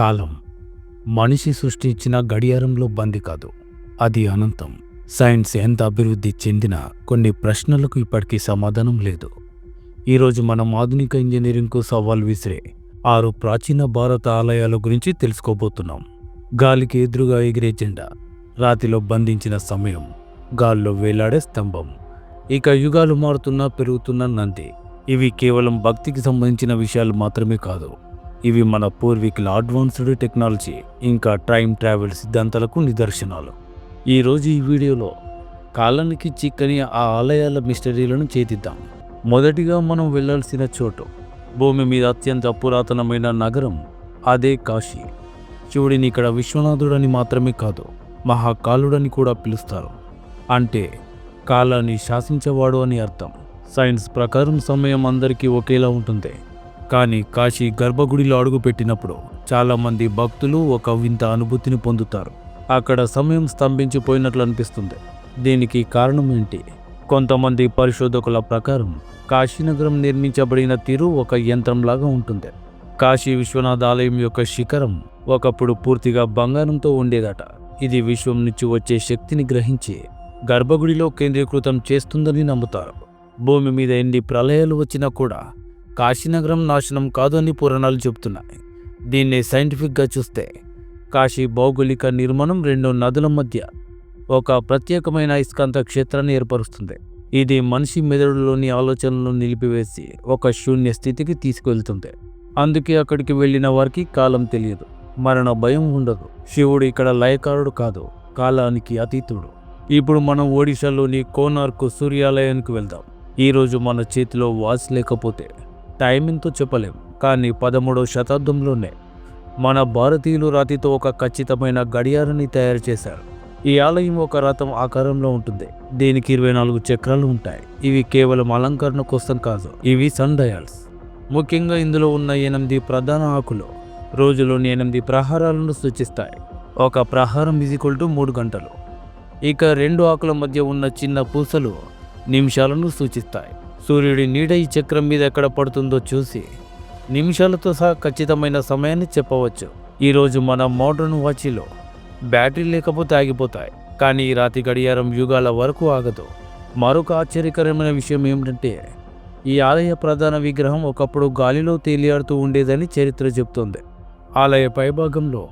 కాలం మనిషి సృష్టించిన గడియారంలో బంది కాదు అది అనంతం. సైన్స్ ఎంత అభివృద్ధి చెందినా కొన్ని ప్రశ్నలకు ఇప్పటికీ సమాధానం లేదు. ఈరోజు మనం ఆధునిక ఇంజనీరింగ్కు సవాల్ విసిరే ఆరు ప్రాచీన భారత ఆలయాల గురించి తెలుసుకోబోతున్నాం. గాలికి ఎదురుగా ఎగిరే జెండా రాతిలో బంధించిన సమయం గాల్లో వేలాడే స్తంభం. ఇక యుగాలు మారుతున్నా పెరుగుతున్న నంది. ఇవి కేవలం భక్తికి సంబంధించిన విషయాలు మాత్రమే కాదు. ఇవి మన పూర్వీకుల అడ్వాన్స్డ్ టెక్నాలజీ ఇంకా టైం ట్రావెల్ సిద్ధాంతాలకు నిదర్శనాలు. ఈరోజు ఈ వీడియోలో కాలానికి చిక్కని ఆ ఆలయాల మిస్టరీలను చేతిద్దాం. మొదటిగా మనం వెళ్ళాల్సిన చోటు భూమి మీద అత్యంత పురాతనమైన నగరం అదే కాశీ. శివుడిని ఇక్కడ విశ్వనాథుడని మాత్రమే కాదు మహాకాలుడని కూడా పిలుస్తారు. అంటే కాలాన్ని శాసించేవాడు అని అర్థం. సైన్స్ ప్రకారం సమయం అందరికీ ఒకేలా ఉంటుంది. కానీ కాశీ గర్భగుడిలో అడుగుపెట్టినప్పుడు చాలామంది భక్తులు ఒక వింత అనుభూతిని పొందుతారు. అక్కడ సమయం స్తంభించిపోయినట్లు అనిపిస్తుంది దీనికి కారణం ఏంటి కొంతమంది పరిశోధకుల ప్రకారం కాశీనగరం నిర్మించబడిన తీరు ఒక యంత్రంలాగా ఉంటుంది. కాశీ విశ్వనాథ ఆలయం యొక్క శిఖరం ఒకప్పుడు పూర్తిగా బంగారంతో ఉండేదట. ఇది విశ్వం నుంచి వచ్చే శక్తిని గ్రహించి గర్భగుడిలో కేంద్రీకృతం చేస్తుందని నమ్ముతారు. భూమి మీద ఎన్ని ప్రళయాలు వచ్చినా కూడా కాశీనగరం నాశనం కాదు అని పురాణాలు చెబుతున్నాయి. దీన్ని సైంటిఫిక్గా చూస్తే కాశీ భౌగోళిక నిర్మాణం రెండు నదుల మధ్య ఒక ప్రత్యేకమైన ఇస్కాంత క్షేత్రాన్ని ఏర్పరుస్తుంది. ఇది మనిషి మెదడులోని ఆలోచనలను నిలిపివేసి ఒక శూన్య స్థితికి తీసుకెళ్తుంది అందుకే అక్కడికి వెళ్ళిన వారికి కాలం తెలియదు. మరణ భయం ఉండదు. శివుడు ఇక్కడ లయకారుడు కాదు. కాలానికి అతీతుడు. ఇప్పుడు మనం ఒడిశాలోని కోనార్కు సూర్యాలయానికి వెళ్దాం. ఈరోజు మన చేతిలో వాచ్ లేకపోతే టైమింగ్తో చెప్పలేం. కానీ పదమూడవ శతాబ్దంలోనే మన భారతీయులు రాతితో ఒక ఖచ్చితమైన గడియారాన్ని తయారు చేశారు. ఈ ఆలయం ఒక రథం ఆకారంలో ఉంటుంది. దీనికి ఇరవై నాలుగు చక్రాలు ఉంటాయి. ఇవి కేవలం అలంకరణ కోసం కాదు ఇవి సన్ డయాల్స్. ముఖ్యంగా ఇందులో ఉన్న ఎనిమిది ప్రధాన ఆకులు రోజులోని ఎనిమిది ప్రహారాలను సూచిస్తాయి. ఒక ప్రహారం ఈక్వల్ టు మూడు గంటలు. ఇక రెండు ఆకుల మధ్య ఉన్న చిన్న పూసలు నిమిషాలను సూచిస్తాయి. సూర్యుడి నీడ ఈ చక్రం మీద ఎక్కడ పడుతుందో చూసి నిమిషాలతో సహా ఖచ్చితమైన సమయాన్ని చెప్పవచ్చు. ఈరోజు మన మోడర్న్ వాచిలో బ్యాటరీ లేకపోతే ఆగిపోతాయి కానీ ఈ రాతి గడియారం యుగాల వరకు ఆగదు. మరొక ఆశ్చర్యకరమైన విషయం ఏమిటంటే ఈ ఆలయ ప్రధాన విగ్రహం ఒకప్పుడు గాలిలో తేలియాడుతూ ఉండేదని చరిత్ర చెబుతుంది. ఆలయ పైభాగంలో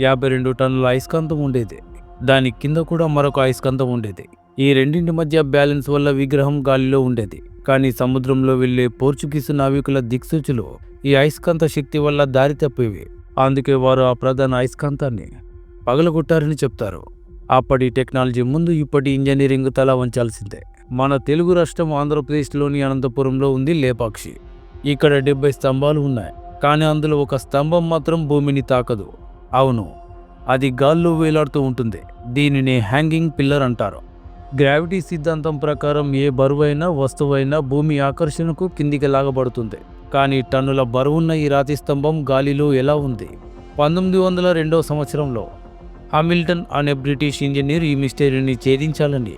యాభై రెండు టన్నుల అయస్కాంతం ఉండేది. దాని కింద కూడా మరొక అయస్కాంతం ఉండేది. ఈ రెండింటి మధ్య బ్యాలెన్స్ వల్ల విగ్రహం గాలిలో ఉండేది. కానీ సముద్రంలో వెళ్ళే పోర్చుగీసు నావికుల దిక్సూచులు ఈ అయస్కాంత శక్తి వల్ల దారి తప్పేవి. అందుకే వారు ఆ ప్రధాన అయస్కాంతాన్ని పగలగొట్టారని చెప్తారు. అప్పటి టెక్నాలజీ ముందు ఇప్పటి ఇంజనీరింగ్ తల వంచాల్సిందే. మన తెలుగు రాష్ట్రం ఆంధ్రప్రదేశ్లోని అనంతపురంలో ఉంది లేపాక్షి. ఇక్కడ డెబ్బై స్తంభాలు ఉన్నాయి. కానీ అందులో ఒక స్తంభం మాత్రం భూమిని తాకదు. అవును అది గాల్లో వేలాడుతూ ఉంటుంది. దీనిని హ్యాంగింగ్ పిల్లర్ అంటారు. గ్రావిటీ సిద్ధాంతం ప్రకారం ఏ బరువైన వస్తువైనా భూమి ఆకర్షణకు కిందికి లాగబడుతుంది. కానీ టన్నుల బరువున్న ఈ రాతి స్తంభం గాలిలో ఎలా ఉంది? పంతొమ్మిది వందల రెండవ సంవత్సరంలో హామిల్టన్ అనే బ్రిటిష్ ఇంజనీర్ ఈ మిస్టరీని ఛేదించాలని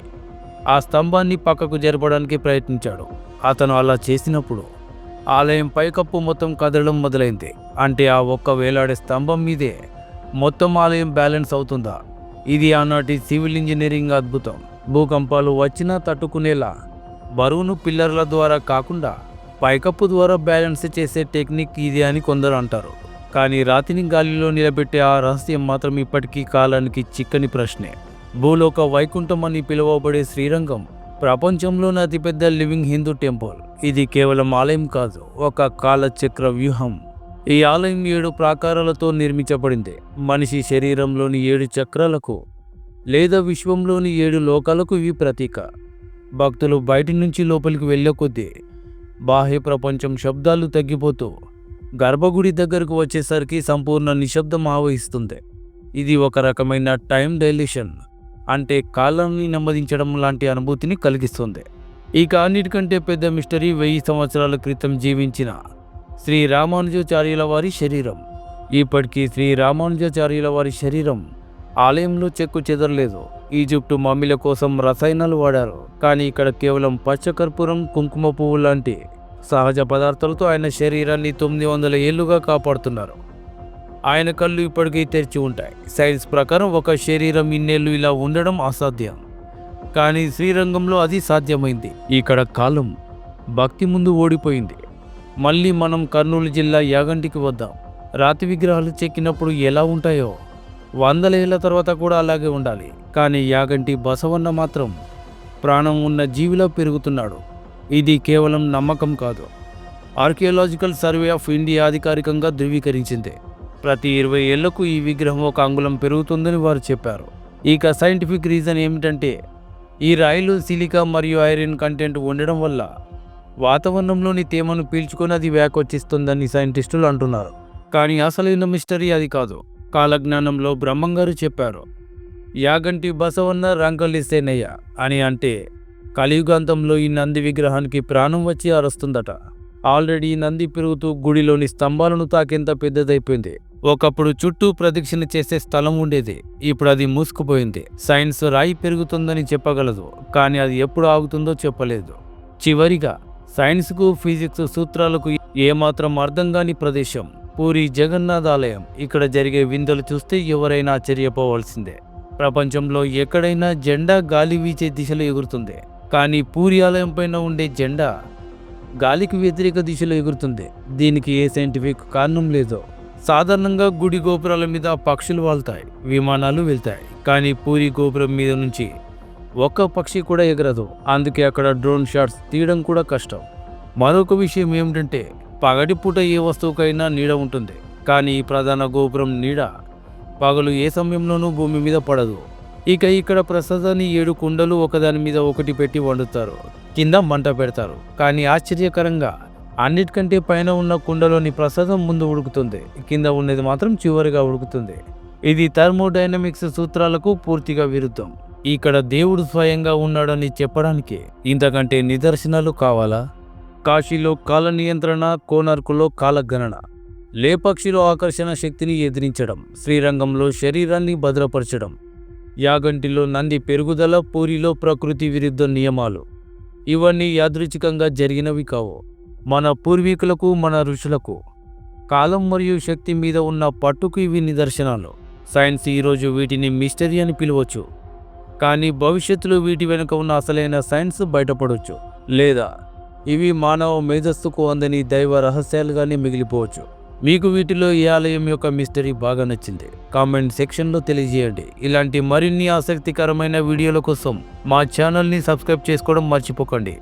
ఆ స్తంభాన్ని పక్కకు జరపడానికి ప్రయత్నించాడు. అతను అలా చేసినప్పుడు ఆలయం పైకప్పు మొత్తం కదలడం మొదలైంది. అంటే ఆ ఒక్క వేలాడే స్తంభం మీదే మొత్తం ఆలయం బ్యాలెన్స్ అవుతుందా? ఇది ఆనాటి సివిల్ ఇంజనీరింగ్ అద్భుతం. భూకంపాలు వచ్చినా తట్టుకునేలా బరువును పిల్లర్ల ద్వారా కాకుండా పైకప్పు ద్వారా బ్యాలెన్స్ చేసే టెక్నిక్ ఇది అని కొందరు అంటారు. కానీ రాతిని గాలిలో నిలబెట్టే ఆ రహస్యం మాత్రం ఇప్పటికీ కాలానికి చిక్కని ప్రశ్నే. భూలోక వైకుంఠం అని పిలువబడే శ్రీరంగం ప్రపంచంలోని అతిపెద్ద లివింగ్ హిందూ టెంపుల్. ఇది కేవలం ఆలయం కాదు ఒక కాలచక్ర వ్యూహం. ఈ ఆలయం ఏడు ప్రాకారాలతో నిర్మించబడింది. మనిషి శరీరంలోని ఏడు చక్రాలకు లేదా విశ్వంలోని ఏడు లోకాలకు ఇవి ప్రతీక. భక్తులు బయటి నుంచి లోపలికి వెళ్ళే కొద్దీ బాహ్య ప్రపంచం శబ్దాలు తగ్గిపోతూ గర్భగుడి దగ్గరకు వచ్చేసరికి సంపూర్ణ నిశ్శబ్దం ఆవహిస్తుంది. ఇది ఒక రకమైన టైం డైలేషన్ అంటే కాలాన్ని నెమ్మదించడం లాంటి అనుభూతిని కలిగిస్తుంది. ఇక అన్నిటికంటే పెద్ద మిస్టరీ వెయ్యి సంవత్సరాల క్రితం జీవించిన శ్రీ రామానుజాచార్యుల వారి శరీరం. ఇప్పటికీ శ్రీ రామానుజాచార్యుల వారి శరీరం ఆలయంలో చెక్కు చెదరలేదు. ఈజిప్టు మమ్మీల కోసం రసాయనాలు వాడారు. కానీ ఇక్కడ కేవలం పచ్చకర్పూరం కుంకుమ పువ్వు లాంటి సహజ పదార్థాలతో ఆయన శరీరాన్ని తొమ్మిది వందల ఏళ్ళుగా కాపాడుతున్నారు. ఆయన కళ్ళు ఇప్పటికీ తెరిచి ఉంటాయి. సైన్స్ ప్రకారం ఒక శరీరం ఇన్నేళ్ళు ఇలా ఉండడం అసాధ్యం. కానీ శ్రీరంగంలో అది సాధ్యమైంది. ఇక్కడ కాలం భక్తి ముందు ఓడిపోయింది. మళ్ళీ మనం కర్నూలు జిల్లా యాగంటికి వద్దాం. రాతి విగ్రహాలు చెక్కినప్పుడు ఎలా ఉంటాయో వందలేళ్ళ తర్వాత కూడా అలాగే ఉండాలి. కానీ యాగంటి బసవన్న మాత్రం ప్రాణం ఉన్న జీవిలో పెరుగుతున్నాడు. ఇది కేవలం నమ్మకం కాదు. ఆర్కియాలజికల్ సర్వే ఆఫ్ ఇండియా అధికారికంగా ధృవీకరించింది. ప్రతి ఇరవై ఏళ్ళకు ఈ విగ్రహం ఒక అంగుళం పెరుగుతుందని వారు చెప్పారు. ఇక సైంటిఫిక్ రీజన్ ఏమిటంటే ఈ రాయిలు సిలికా మరియు ఐరన్ కంటెంట్ ఉండడం వల్ల వాతావరణంలోని తేమను పీల్చుకొని అది వ్యాకొచ్చిస్తుందని సైంటిస్టులు అంటున్నారు. కానీ అసలైన మిస్టరీ అది కాదు. కాలజ్ఞానంలో బ్రహ్మంగారు చెప్పారు. యాగంటి బసవన్న రంకలిస్తేనయ్య అని అంటే కలియుగాంతంలో ఈ నంది విగ్రహానికి ప్రాణం వచ్చి అరుస్తుందట. ఆల్రెడీ నంది పెరుగుతూ గుడిలోని స్తంభాలను తాకేంత పెద్దదైపోయింది. ఒకప్పుడు చుట్టూ ప్రదక్షిణ చేసే స్థలం ఉండేది. ఇప్పుడు అది మూసుకుపోయింది. సైన్స్ రాయి పెరుగుతుందని చెప్పగలదు కానీ అది ఎప్పుడు ఆగుతుందో చెప్పలేదు. చివరిగా సైన్స్కు ఫిజిక్స్ సూత్రాలకు ఏమాత్రం అర్థం కాని ప్రదేశం. పూరి జగన్నాథ్ ఆలయం. ఇక్కడ జరిగే విందులు చూస్తే ఎవరైనా ఆశ్చర్యపోవాల్సిందే. ప్రపంచంలో ఎక్కడైనా జెండా గాలి వీచే దిశలో ఎగురుతుంది. కానీ పూరి ఆలయం పైన ఉండే జెండా గాలికి వ్యతిరేక దిశలో ఎగురుతుంది. దీనికి ఏ సైంటిఫిక్ కారణం లేదో. సాధారణంగా గుడి గోపురాల మీద పక్షులు వాళ్తాయి విమానాలు వెళ్తాయి. కానీ పూరి గోపురం మీద నుంచి ఒక్క పక్షి కూడా ఎగరదు. అందుకే అక్కడ డ్రోన్ షాట్స్ తీయడం కూడా కష్టం. మరొక విషయం ఏమిటంటే పగటిపూట ఏ వస్తువుకైనా నీడ ఉంటుంది. కానీ ఈ ప్రధాన గోపురం నీడ. పగలు ఏ సమయంలోనూ భూమి మీద పడదు. ఇక ఇక్కడ ప్రసాదాన్ని ఏడు కుండలు ఒకదాని మీద ఒకటి పెట్టి వండుతారు. కింద మంట పెడతారు. కానీ ఆశ్చర్యకరంగా అన్నిటికంటే పైన ఉన్న కుండలోని ప్రసాదం ముందు ఉడుకుతుంది. కింద ఉన్నది మాత్రం చివరిగా ఉడుకుతుంది. ఇది థర్మోడైనమిక్స్ సూత్రాలకు పూర్తిగా విరుద్ధం. ఇక్కడ దేవుడు స్వయంగా ఉన్నాడని చెప్పడానికి ఇంతకంటే నిదర్శనాలు కావాలా? కాశీలో కాల నియంత్రణ కోనార్కులో కాలగణన లేపక్షిలో ఆకర్షణ శక్తిని ఎదిరించడం శ్రీరంగంలో శరీరాన్ని భద్రపరచడం. యాగంటిలో నంది పెరుగుదల పూరిలో ప్రకృతి విరుద్ధ నియమాలు. ఇవన్నీ యాదృచ్ఛికంగా జరిగినవి కావు. మన పూర్వీకులకు మన ఋషులకు. కాలం మరియు శక్తి మీద ఉన్న పట్టుకు ఇవి నిదర్శనాలు. సైన్స్ ఈరోజు వీటిని మిస్టరీ అని పిలవచ్చు. కానీ భవిష్యత్తులో వీటి వెనుక ఉన్న అసలైన సైన్స్ బయటపడవచ్చు లేదా ఇవి మానవ మేధస్సుకు అందని దైవ రహస్యాలుగానే మిగిలిపోవచ్చు. మీకు వీటిలో ఈ ఆలయం యొక్క మిస్టరీ బాగా నచ్చింది. కామెంట్ సెక్షన్లో తెలియజేయండి. ఇలాంటి మరిన్ని ఆసక్తికరమైన వీడియోల కోసం మా ఛానల్ని సబ్స్క్రైబ్ చేసుకోవడం మర్చిపోకండి.